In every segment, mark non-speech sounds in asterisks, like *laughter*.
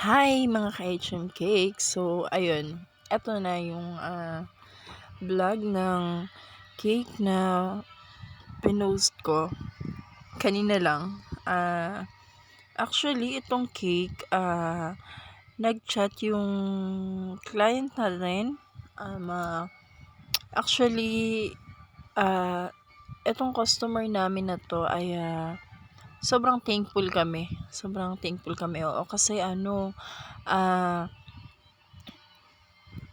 Hi mga ka-HM Cake! So, ayun. Eto na yung ah, vlog ng cake na pinost ko kanina lang. Ah, actually, itong cake, ah, nag-chat yung client natin. Um, ah, actually, ah, itong customer namin na to ay ah, sobrang thankful kami. Sobrang thankful kami. Oo, kasi ano, ah,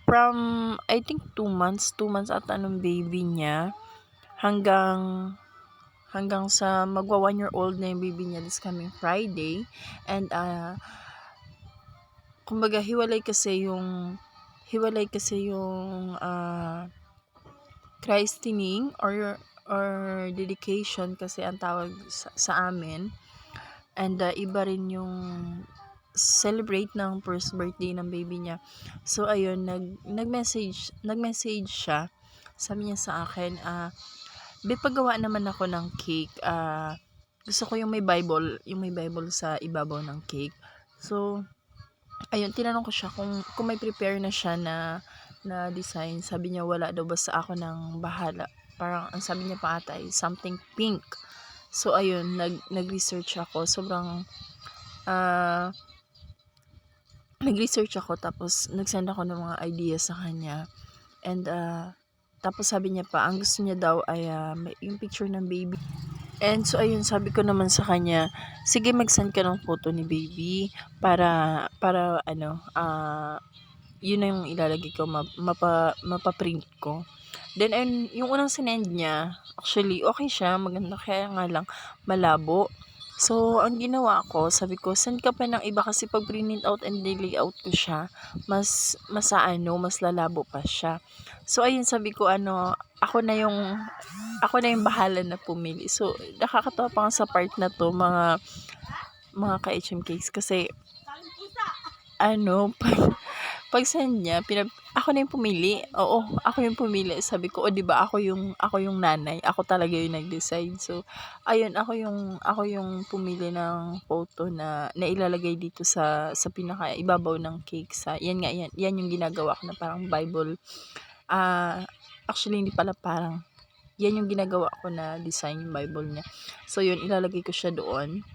from, I think, 2 months, 2 months ata nung baby niya, hanggang, hanggang sa magwa 1 year old na yung baby niya this coming Friday. And, ah, kumbaga, hiwalay kasi yung, hiwalay kasi yung, ah, christening or or dedication kasi ang tawag sa, sa amin. And uh, iba rin yung celebrate ng first birthday ng baby niya. So ayun, nag nag-message, nag-message siya. Sabi niya sa akin, ah, "Be, pagawa naman ako ng cake. Ah, gusto ko yung may Bible, yung may Bible sa ibabaw ng cake." So ayun, tinanong ko siya kung kung may prepare na siya na na design. Sabi niya wala daw basta ako nang bahala parang ang sabi niya pa ata ay something pink. So ayun, nag nag-research ako. Sobrang ah nag-research ako tapos nag-send ako ng mga ideas sa kanya. And ah tapos sabi niya pa, ang gusto niya daw ay ah, may, yung picture ng baby. And so ayun, sabi ko naman sa kanya, sige mag-send ka ng photo ni baby para para ano, ah yun na yung ilalagay ko, mapa, mapa-print ko. Then, and, yung unang sinend niya, actually, okay siya, maganda, kaya nga lang, malabo. So, ang ginawa ko, sabi ko, send ka pa ng iba kasi pag print out and layout ko siya, mas, mas ano, mas lalabo pa siya. So, ayun, sabi ko, ano, ako na yung, ako na yung bahala na pumili. So, nakakatawa pa nga sa part na to, mga, mga ka-HM cakes, kasi, ano, *laughs* pag, pag send niya, pinab ako na yung pumili. Oo, ako yung pumili. Sabi ko, "O, 'di ba ako yung ako yung nanay. Ako talaga yung nag-decide." So, ayun, ako yung ako yung pumili ng photo na na ilalagay dito sa sa pinaka ibabaw ng cake sa. Yan nga yan. Yan yung ginagawa ko na parang Bible. Ah, actually hindi pala parang yan yung ginagawa ko na design yung Bible niya. So, yun ilalagay ko siya doon.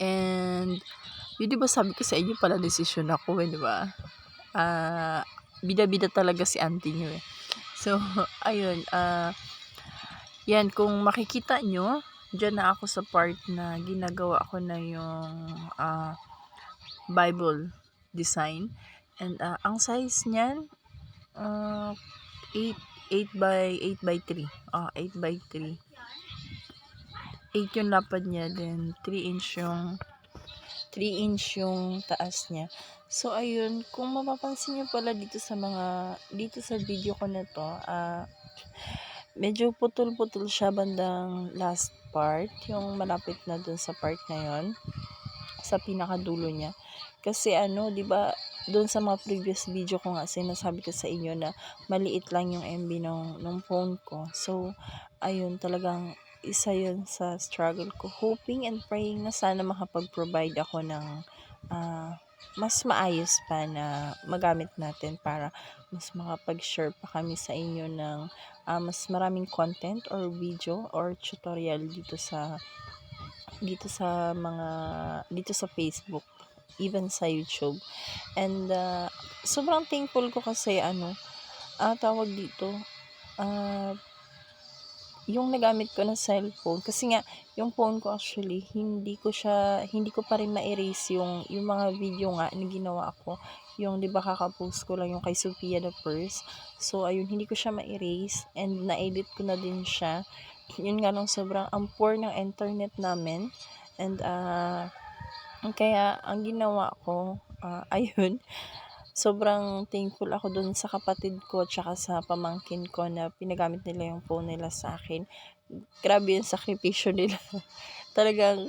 And yun 'di ba sabi ko sa inyo pala decision ako, eh, 'di ba? ah, bida-bida talaga si auntie niyo eh. So, *laughs* ayun, ah, yan, kung makikita nyo, dyan na ako sa part na ginagawa ko na yung ah, Bible design. And uh, ang size niyan, uh, 8, 8 by 8 by 3. Ah, 8 by 3. 8 yung lapad niya, then 3 inch yung 3 inch yung taas niya. So, ayun, kung mapapansin nyo pala dito sa mga, dito sa video ko na to, ah, uh, medyo putol-putol siya bandang last part, yung malapit na dun sa part na yon sa pinakadulo niya. Kasi ano, 'di ba, doon sa mga previous video ko nga sinasabi ko sa inyo na maliit lang yung MB ng ng phone ko. So, ayun, talagang isa yun sa struggle ko. Hoping and praying na sana makapag-provide ako ng uh, mas maayos pa na magamit natin para mas makapag-share pa kami sa inyo ng uh, mas maraming content or video or tutorial dito sa dito sa mga dito sa Facebook even sa YouTube and uh, sobrang thankful ko kasi ano uh, tawag dito uh, yung nagamit ko na cellphone. Kasi nga yung phone ko actually hindi ko siya hindi ko pa rin ma-erase yung yung mga video nga na ginawa ko. Yung 'di ba kaka-post ko lang yung kay Sophia the First. So ayun hindi ko siya ma-erase and na-edit ko na din siya. *laughs* Yun nga lang sobrang ang poor ng internet namin. And uh, kaya ang ginawa ko uh, *laughs* ayun sobrang thankful ako dun sa kapatid ko tsaka sa pamangkin ko na pinagamit nila yung phone nila sa akin. Grabe yung sakripisyo nila. *laughs* Talagang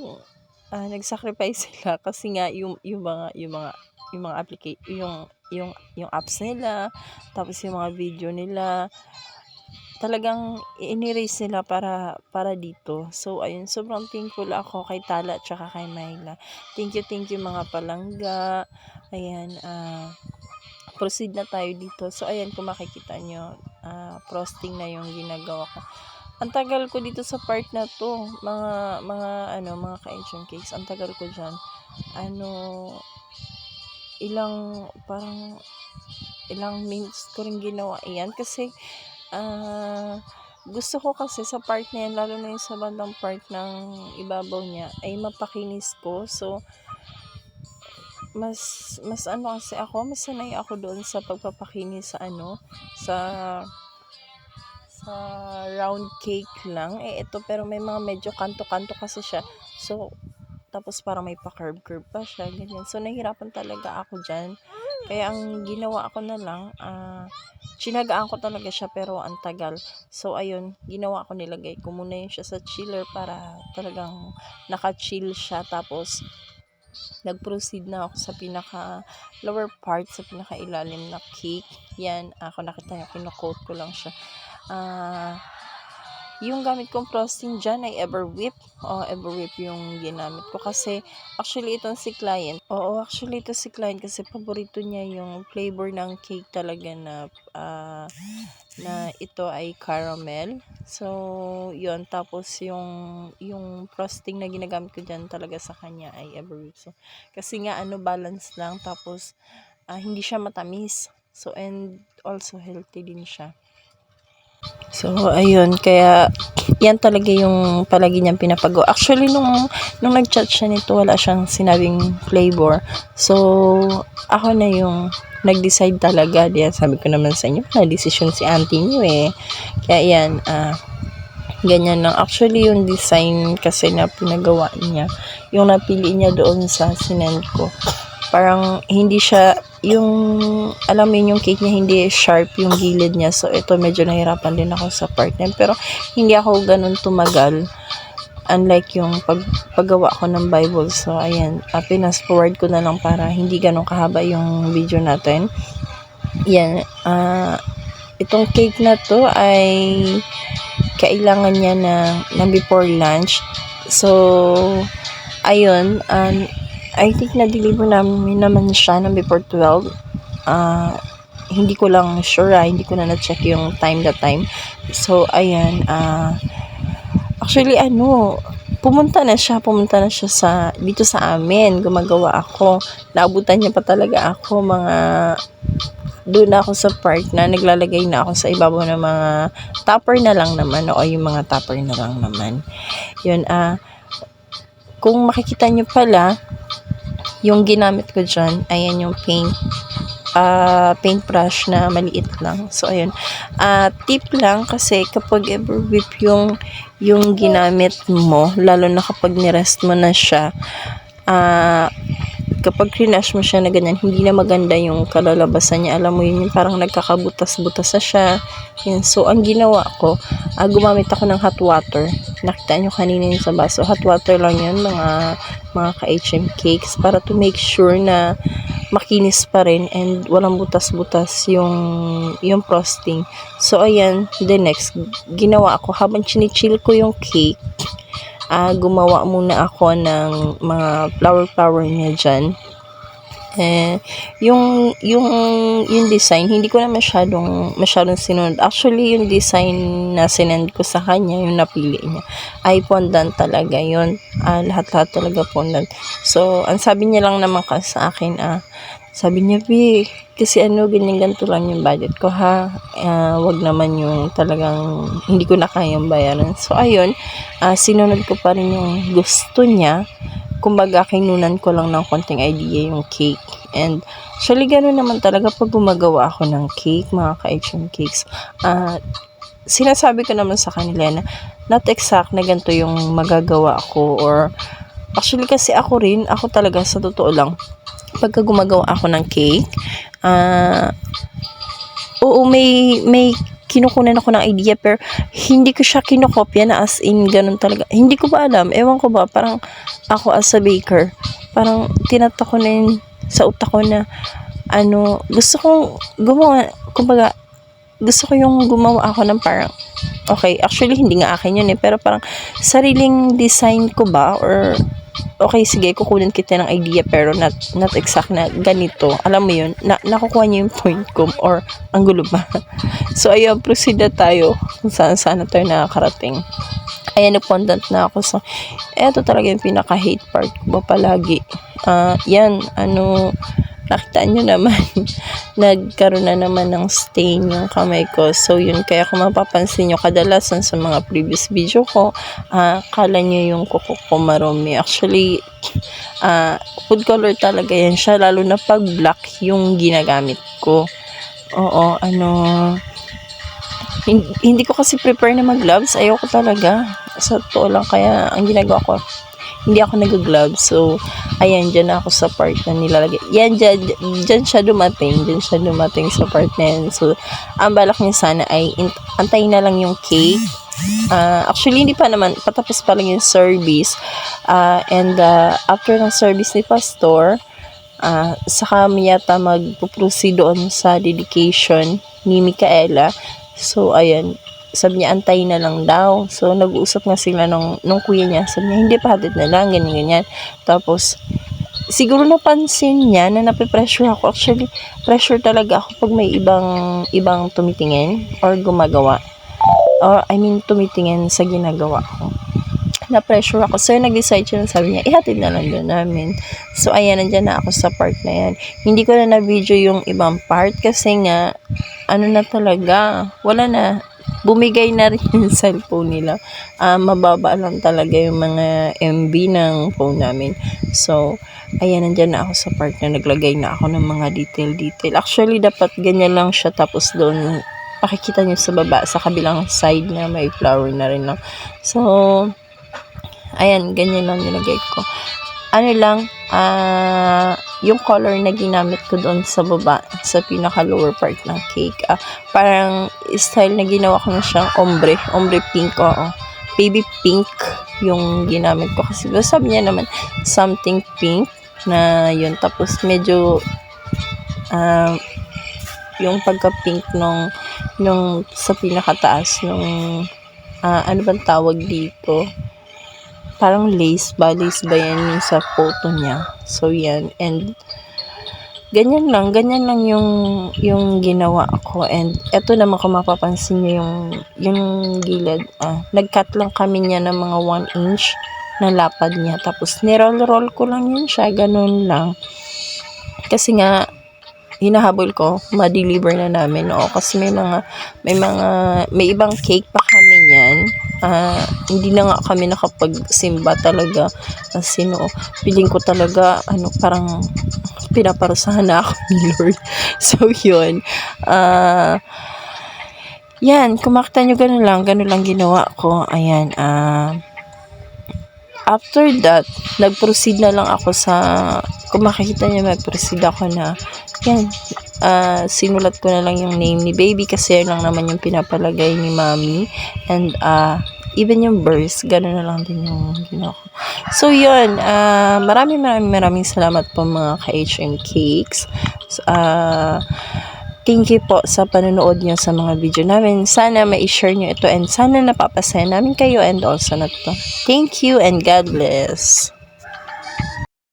uh, nag-sacrifice sila *laughs* kasi nga yung yung mga yung mga yung mga application yung yung yung apps nila tapos yung mga video nila talagang inirace nila para para dito. So ayun, sobrang thankful ako kay Tala at saka kay Myla. Thank you, thank you mga palangga. Ayan, ah proceed na tayo dito. So ayan, kung makikita nyo, ah frosting na yung ginagawa ko. Ang tagal ko dito sa part na to, mga mga ano, mga ka-ancient cakes. Ang tagal ko diyan. Ano ilang parang ilang minutes ko rin ginawa yan kasi ah gusto ko kasi sa part na yan, lalo na yung sa bandang part ng ibabaw niya, ay mapakinis ko. So, mas, mas ano kasi ako, mas sanay ako doon sa pagpapakinis sa ano, sa, sa round cake lang. Eh, ito, pero may mga medyo kanto-kanto kasi siya. So, tapos parang may pa-curve-curve pa siya, ganyan. So, nahirapan talaga ako dyan. Kaya ang ginawa ko na lang, ah, chinagaan ko talaga siya pero ang tagal. So ayun, ginawa ko nilagay ko muna yun siya sa chiller para talagang naka-chill siya. Tapos nag-proceed na ako sa pinaka lower part, sa pinaka ilalim na cake. Yan, ako nakita niyo, kinocoat ko lang siya. Ah, yung gamit kong frosting dyan ay Everwhip. O, Everwhip yung ginamit ko. Kasi, actually, itong si client. Oo, actually, ito si client kasi paborito niya yung flavor ng cake talaga na, ah, na ito ay caramel. So, yun. Tapos, yung, yung frosting na ginagamit ko dyan talaga sa kanya ay Everwhip. So, kasi nga, ano, balance lang. Tapos, ah, hindi siya matamis. So, and also healthy din siya. So, ayun, kaya yan talaga yung palagi niyang pinapagawa. Actually, nung, nung nag-chat siya nito, wala siyang sinabing flavor. So, ako na yung nag-decide talaga. Diyan, sabi ko naman sa inyo, na decision si auntie niyo eh. Kaya yan, ah, ganyan lang. Actually, yung design kasi na pinagawa niya, yung napili niya doon sa sinend ko, parang hindi siya yung alam yun, yung cake niya hindi sharp yung gilid niya. So ito medyo nahirapan din ako sa part yun. pero hindi ako ganun tumagal. Unlike yung pag, paggawa ko ng Bible. So ayan. Uh, pinas forward ko na lang para hindi ganun kahaba yung video natin. Yan. Uh, itong cake na to ay kailangan niya na, na before lunch. So ayun. Um, I think na-deliver namin naman siya ng before 12. Uh, hindi ko lang sure, ah, hindi ko na na-check yung time that time. So, ayan, uh, actually, ano, pumunta na siya, pumunta na siya sa, dito sa amin, gumagawa ako. Naabutan niya pa talaga ako, mga, doon ako sa part na naglalagay na ako sa ibabaw ng mga topper na lang naman, o yung mga topper na lang naman. Yun, ah, uh, kung makikita niyo pala, yung ginamit ko dyan, ayan yung paint uh, paintbrush na maliit lang. So, ayun. Uh, tip lang kasi kapag ever whip yung, yung ginamit mo, lalo na kapag nirest mo na siya, uh, kapag crinash mo siya na ganyan, hindi na maganda yung kalalabasan niya. Alam mo yun, yung parang nagkakabutas-butas na siya. Yan. So, ang ginawa ko, uh, gumamit ako ng hot water. Nakita nyo kanina yung sa baso. Hot water lang yun, mga, mga ka-HM cakes, para to make sure na makinis pa rin and walang butas-butas yung, yung frosting. So, ayan, the next, ginawa ko, habang chinichill ko yung cake, uh, gumawa muna ako ng mga flower-flower niya dyan. Eh, yung, yung, yung design, hindi ko na masyadong, masyadong sinunod. Actually, yung design na sinend ko sa kanya, yung napili niya, ay fondant talaga yun. Uh, lahat-lahat talaga fondant. So, ang sabi niya lang naman ka sa akin, ah, sabi niya, Bi, kasi ano, ganyan ganito lang yung budget ko ha. Uh, wag naman yung talagang hindi ko na kayang bayaran. So, ayun, uh, sinunod ko pa rin yung gusto niya. Kumbaga, kinunan ko lang ng konting idea yung cake. And, actually, gano'n naman talaga pag gumagawa ako ng cake, mga ka-action cakes. Uh, sinasabi ko naman sa kanila na not exact na ganito yung magagawa ko or actually kasi ako rin, ako talaga sa totoo lang, pagka gumagawa ako ng cake, uh, oo, may, may kinukunan ako ng idea pero hindi ko siya kinokopya na as in ganun talaga. Hindi ko ba alam, ewan ko ba, parang ako as a baker, parang tinata sa utak ko na ano, gusto kong gumawa, kumbaga, gusto ko yung gumawa ako ng parang, okay, actually hindi nga akin yun eh, pero parang sariling design ko ba or okay, sige, kukunin kita ng idea pero not, not exact na ganito. Alam mo yun, na, nakukuha niyo yung point ko or ang gulo ba. *laughs* so, ayun, proceed na tayo kung saan saan na tayo nakakarating. Ayan, nagpondant na ako sa, eto talaga yung pinaka-hate part ko palagi. Ah, yan, ano, nakita nyo naman, *laughs* nagkaroon na naman ng stain yung kamay ko. So, yun, kaya kung mapapansin nyo, kadalasan sa mga previous video ko, ah, kala nyo yung kuko ko marumi. Actually, ah, food color talaga yan siya, lalo na pag black yung ginagamit ko. Oo, ano, hin- hindi ko kasi prepare na mag-gloves. Ayoko talaga. Sa totoo lang, kaya ang ginagawa ko, hindi ako nag-gloves. So, ayan, dyan ako sa part na nilalagay. Yan, dyan, dyan siya dumating. Dyan siya dumating sa part na yan. So, ang balak niya sana ay in- antayin na lang yung cake. Ah, actually, hindi pa naman. Patapos pa lang yung service. Ah, and ah, after ng service ni Pastor, ah, saka yata magpo-proceed doon sa dedication ni Micaela. So, ayan, sabi niya, antay na lang daw. So, nag-uusap nga sila nung, nung kuya niya. Sabi niya, hindi pa hatid na lang, ganyan, ganyan. Tapos, siguro napansin niya na nape-pressure ako. Actually, pressure talaga ako pag may ibang, ibang tumitingin or gumagawa. Or, I mean, tumitingin sa ginagawa ko. Na-pressure ako. So, nag-decide siya, sabi niya, ihatid na lang doon namin. So, ayan, nandyan na ako sa part na yan. Hindi ko na na-video yung ibang part kasi nga, ano na talaga, wala na. Bumigay na rin yung *laughs* cellphone nila. Ah, mababa lang talaga yung mga MB ng phone namin. So, ayan, nandyan na ako sa part na naglagay na ako ng mga detail-detail. Actually, dapat ganyan lang siya. Tapos doon, pakikita niyo sa baba, sa kabilang side na may flower na rin lang. So, ayan, ganyan lang nilagay ko. Ano lang, ah, yung color na ginamit ko doon sa baba, sa pinaka lower part ng cake, ah, parang style na ginawa ko na siyang ombre, ombre pink, oo. Baby pink yung ginamit ko kasi sabi niya naman something pink na yun tapos medyo ah, yung pagka pink nung nung sa pinakataas nung ah, ano bang tawag dito parang lace ba? Lace ba yan yung sa photo niya? So yan. And ganyan lang. Ganyan lang yung yung ginawa ko. And eto naman kung mapapansin niyo yung yung gilid. Ah, nag-cut lang kami niya ng mga 1 inch na lapad niya. Tapos niroll-roll ko lang yun siya. Ganun lang. Kasi nga hinahabol ko. Ma-deliver na namin. Oo kasi may mga may mga may ibang cake pa kami niyan ah hindi na nga kami nakapagsimba talaga. Kasi no feeling ko talaga ano parang pinaparusahan na ako ni Lord. *laughs* So yun. Ah yan kung makita nyo ganun lang ganun lang ginawa ko. Ayan ah after that nag-proceed na lang ako sa kung makikita nyo mag-proceed ako na yan ah sinulat ko na lang yung name ni baby kasi yun lang naman yung pinapalagay ni mommy and ah even yung verse, gano'n na lang din yung ginawa. So, yun. ah maraming maraming maraming salamat po mga ka-HM Cakes. Ah thank you po sa panonood nyo sa mga video namin. Sana ma-share nyo ito and sana napapasaya namin kayo and also na to. Thank you and God bless.